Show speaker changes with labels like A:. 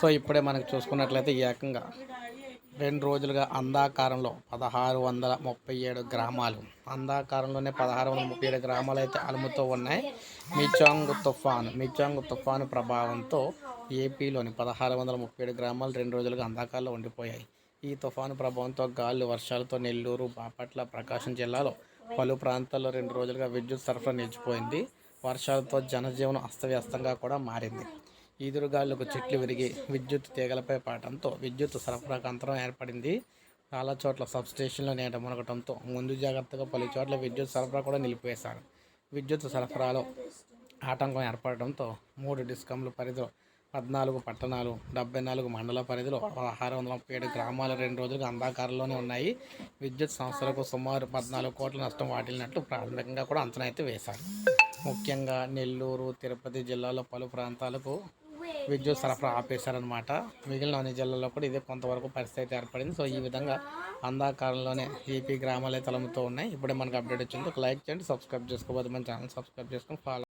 A: So ఇప్పుడే మనకు చూసుకున్నట్లయితే ఏకంగా రెండు రోజులుగా అంధాకారంలో పదహారు వందల ముప్పై ఏడు గ్రామాలు. అంధాకారంలోనే పదహారు వందల ముప్పై ఏడు గ్రామాలు అయితే అలుముతూ ఉన్నాయి. మిచాంగ్ తుఫాను మిచాంగ్ తుఫాను ప్రభావంతో ఏపీలోని పదహారు వందల ముప్పై ఏడు గ్రామాలు రెండు రోజులుగా అందాకారంలో ఉండిపోయాయి. ఈ తుఫాను ప్రభావంతో గాలి వర్షాలతో నెల్లూరు బాపట్ల ప్రకాశం జిల్లాలో పలు ప్రాంతాల్లో రెండు రోజులుగా విద్యుత్ సరఫరా నిలిచిపోయింది. వర్షాలతో జనజీవనం అస్తవ్యస్తంగా కూడా మారింది. ఈదురుగాళ్ళకు చెట్లు విరిగి విద్యుత్ తీగలపై పాటంతో విద్యుత్ సరఫరాకు అంతరం ఏర్పడింది. చాలా చోట్ల సబ్స్టేషన్లో నేట మునగటంతో ముందు జాగ్రత్తగా పలు చోట్ల విద్యుత్ సరఫరా కూడా నిలిపివేశారు. విద్యుత్ సరఫరాలో ఆటంకం ఏర్పడటంతో మూడు డిస్కంల పరిధిలో పద్నాలుగు పట్టణాలు డెబ్బై నాలుగు మండల పరిధిలో పదహారు వందల ముప్పై ఏడు గ్రామాలు రెండు రోజులుగా అంధాకారంలోనే ఉన్నాయి. విద్యుత్ సంస్థలకు సుమారు పద్నాలుగు కోట్ల నష్టం వాటిల్లినట్లు ప్రాథమికంగా కూడా అంచనా అయితే వేశారు. ముఖ్యంగా నెల్లూరు తిరుపతి జిల్లాలో పలు ప్రాంతాలకు విద్యుత్ సరఫరా ఆపేశారనమాట మిగిలిన అన్ని జిల్లాల్లో కూడా ఇదే కొంతవరకు పరిస్థితి ఏర్పడింది. సో ఈ విధంగా అంధాకారంలోనే ఏపీ గ్రామాలే తలముతో ఉన్నాయి. ఇప్పుడే మనకు అప్డేట్ వచ్చింది. ఒక లైక్ చేయండి సబ్స్క్రైబ్ చేసుకోబోదు మన ఛానల్ సబ్స్క్రైబ్ చేసుకొని ఫాలో